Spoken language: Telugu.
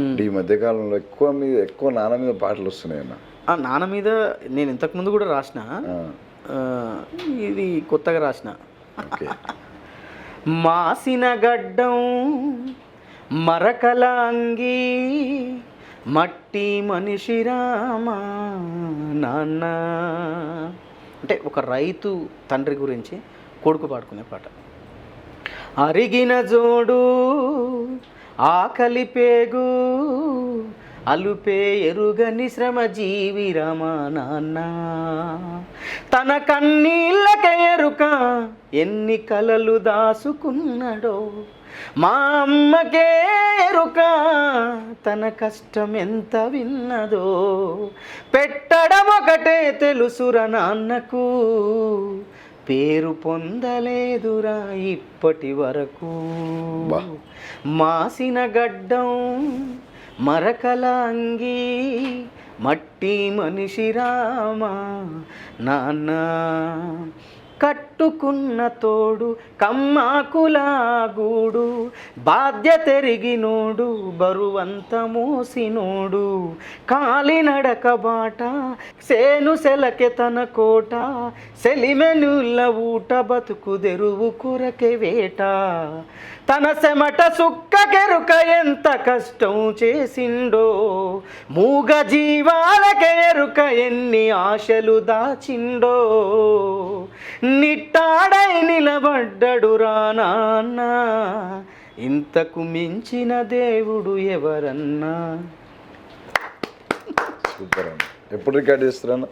ఈ మధ్యకాలంలో ఎక్కువ మీద ఎక్కువ నాన్న మీద పాటలు వస్తున్నాయి అన్న. ఆ నాన్న మీద నేను ఇంతకుముందు కూడా రాసిన. ఇది కొత్తగా రాసిన. మాసిన గడ్డం మరకల అంగి మట్టి మనిషి రామా నాన్న. అంటే ఒక రైతు తండ్రి గురించి కొడుకు పాడుకునే పాట. అరిగిన జోడు ఆకలి పేగు అలుపే ఎరుగని శ్రమ జీవి రమానాన్న తన కన్నీళ్ళక ఎరుక ఎన్ని కలలు దాసుకున్నాడో. మా అమ్మకే ఎరుక తన కష్టం ఎంత విన్నదో. పెట్టడం ఒకటే తెలుసుర నాన్నకు పేరు పొందలేదురా ఇప్పటి వరకు. మాసిన గడ్డం మరకల అంగి మట్టి మనిషి రామా నాన్న కట్టుకున్న తోడు కమ్మాకులాగూడు బాధ్యతెరిగినోడు బరువంత మోసినోడు కాలినడక బాట సేను సెలకె తన కోట సెలిమెనుల్ల ఊట బతుకు దెరువు కొరకె వేట. తన సెమట సుక్క కెరుక ఎంత కష్టం చేసిండో మూగ జీవాలకి వెనుక ఎన్ని ఆశలు దాచిండో నిట్టాడై నిలబడ్డడు రా నాన్న. ఇంతకు మించిన దేవుడు ఎవరన్నా? సూపర్ ఎప్పుడు రికార్డ్ చేస్తారన్న?